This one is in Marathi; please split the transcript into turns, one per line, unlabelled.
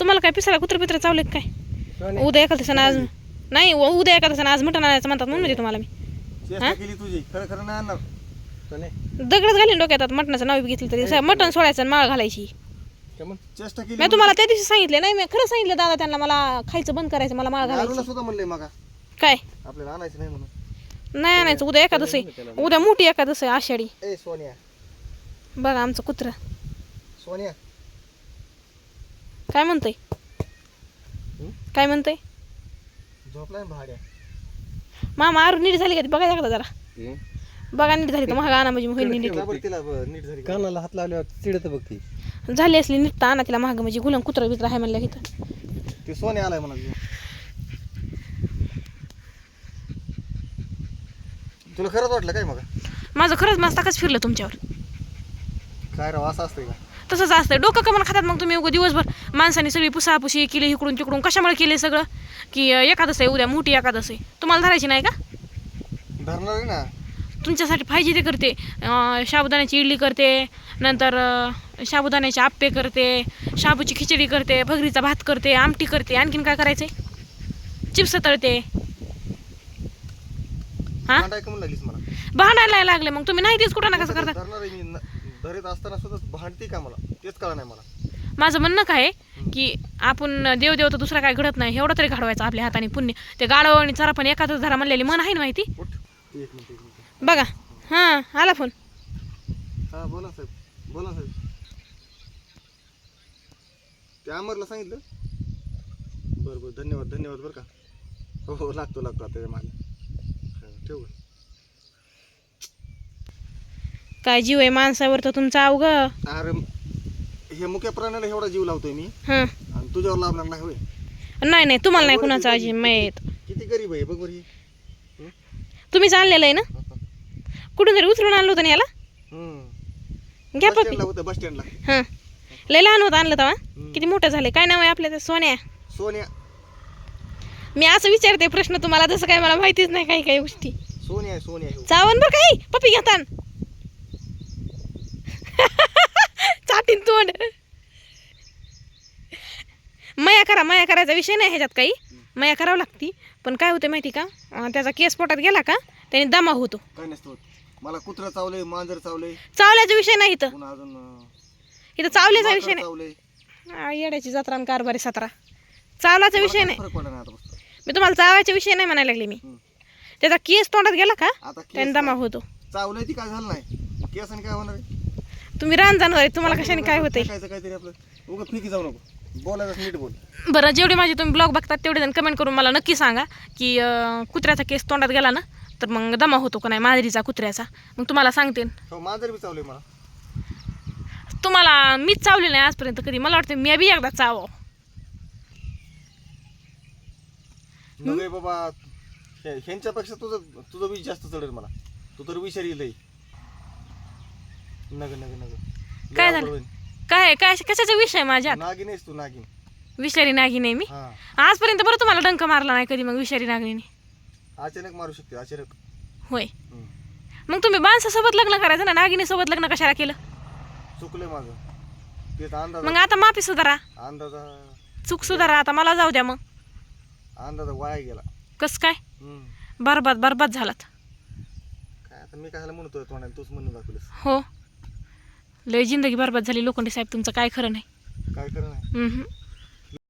तुम्हाला काय पिसाला कुत्र पित्र चावले काय? उद्या एका दिवसानं आज नाही उद्या एका दिवसानं आज मटण आणायचं म्हणतात म्हणून म्हणजे तुम्हाला मी. दगडच घालीन डोक्यात मटणाचं नाव घेतलं तरी. मटण सोडायचं आणि माळ घालायची. मी तुम्हाला त्या दिवशी सांगितले नाही मी खरं सांगितलं दादा त्यांना मला खायचं बंद करायचं मला माळ घालायची. काय?
आपल्याला आणायचं नाही म्हणून.
नाही आणायचं उद्या एकादस आहे उद्या मोठी एकादस आहे आषाढी. बघा आमचं कुत्र.
सोनिया.
काय म्हणतंय? काय म्हणतंय?
झोपलाय भाड्या.
मामा आरू नीट झाली का ती? बघा एकदा जरा? बघा नीट झाली तर महाग आणा म्हणजे होईल नीट
का बरं तिला ब- नीट झाली का?
कानाला हात लावल्यावर चिडत बघ ती.
झाली असली नीट तर आणा तिला महाग म्हणजे गुलम कुत्र बित्र आहे म्हणलं इथं.
ते सोने आलाय म्हणा. तुला खरंच वाटलं काय मग?
माझं खरंच मस्ताकच फिरलं तुमच्यावर.
काय राव असं असतंय का?
तसंच असतंय. डोकं कमन खातात मग तुम्ही उगा दिवसभर. माणसाने सगळी पुसापुशी केली इकडून तिकडून. कशामुळे केले सगळं? की अं, एकादस आहे उद्या मोठी एकादस आहे. तुम्हाला धरायची नाही का?
धरणार आहे ना.
तुमच्यासाठी पाहिजे ते करते. साबुदाण्याची इडली करते नंतर साबुदाण्याचे आप्पे करते शाबूची खिचडी करते भगरीचा भात करते आमटी करते. आणखीन काय करायचंय? चिप्स तळते. हा? भांडायला लागले मग. तुम्ही नाही तेच कुठं ना कसं करता?
आहे धरीत असताना सुद्धा भांडते का मला? तेच कळलं नाही मला.
माझं म्हणणं काय आहे? की आपण देव देव तर दुसरा काय घडत नाही एवढं तरी घडवायचं आपल्या हाताने पुण्य. ते गाडव आणि चरा पण एकाच धरा म्हणलेली मन आहे ना माहिती?
उठ. एक मिनिट एक मिनिट.
बघा. हां आला फोन.
हा बोला साहेब. बोला साहेब. ते अमरला सांगितलं? बरं बरं. धन्यवाद धन्यवाद बरं का. हो हो लागतो लागतो आता हा, ठेवू का?
काय जीव आहे माणसावर तर तुमचा अवघ.
अरे हे मुख्य प्राण्याला एवढा जीव लावतोय मी.
हां.
आणि तुझ्यावर लावणार नाही होय.
नाही नाही तुम्हाला नाही कुणाचं अजी माहीत.
किती गरीब आहे बघ बरं ही?
तुम्हीच आणलेलं आहे ना? कुठून तरी उचलून आणलं होतं ना याला. घ्या
बस
पप्पी
स्टँडला होतं बस स्टँडला.
हां. लय लहान होतं आणलं तेव्हा. किती मोठं झालं काय नाव आहे आपल्या त्या सोन्या?
सोन्या.
मी असं विचारते प्रश्न तुम्हाला जसं काय मला माहितीच नाही काही काही गोष्टी.
सोन्या आहे सोन्या आहे.
चावन बरं काही पप्पी घेतान. चाटीन तोंड. मया करा मया करायचा विषय नाही ह्याच्यात काही. मया करावं लागती. पण काय होतं माहिती का? अं, त्याचा केस पोटात गेला का त्याने दमा होतो.
काय नसतं होत. मला कुत्रा चावलंय मांजर चावलंय.
चावल्याचा विषय नाही इथं.
पुन्हा अजून अं,
इथं चावल्याचा
माकड
विषय नाही.
चावलंय.
आ, येड्याची जत्रा आणि कारभारी सतरा. चावल्याचा विषय नाही.
काय फरक पडला नाही आता बसतो.
मी तुम्हाला चावायचा विषय नाही म्हणायला लागले मी. त्याचा केस तोंडात गेला का
आता
त्याने
केस
दमा होतो.
चावलंय ती काय झालं नाही? केस आणि काय होणार आहे?
तुम्ही रान जाणार आहे तुम्हाला कशाने काय होतंय?
फेकायचं काहीतरी आपलं. उगा फिकी जाऊ नको. बोलायचं नीट बोल.
बरं जेवढे माझे तुम्ही ब्लॉग बघतात तेवढे जण कमेंट करून मला नक्की सांगा की अं, कुत्र्याचा केस तोंडात गेला ना तर मग दमा होतो का नाही? माजरीचा कुत्र्याचा. मग तुम्हाला सांगते
हो बी मला.
तुम्हाला मीच चावली नाही आजपर्यंत कधी. मला वाटतं मी बी एकदा चाव
बाबा हे- ह्यांच्यापेक्षा तुझं तुझं वीज जास्त चढेल मला. तू तर विषारी लई नग नग नग. लय
काय झालं? काय काय कशाचा विषय माझ्यात?
नागिन आहेस तू नागिन.
विषारी नागिन आहे मी?
हा.
आजपर्यंत बरं तुम्हाला डंक मारला नाही कधी मग विषारी नागिनीने?
अचानक मारू शकते अचानक.
होय.
हम्म.
मग तुम्ही माणसासोबत लग्न करायचं ना नागिनीसोबत लग्न कशाला केलं?
चुकलंय माझं. तेच अंदाज.
मग आता माफी सुधारा.
अंदाजा.
चूक सुधारा आता मला जाऊ द्या मग.
अंदाजा वाया गेला.
कसं काय?
हम्म.
बरबाद बरबाद झालात.
काय आता मी कशाला म्हणतोय तोंडाने तूच म्हणून दाखवलंस.
हो. लय जिंदगी बरबाद झाली. लोखंडे साहेब तुमचं काय खरं नाही?
काय करा नाही.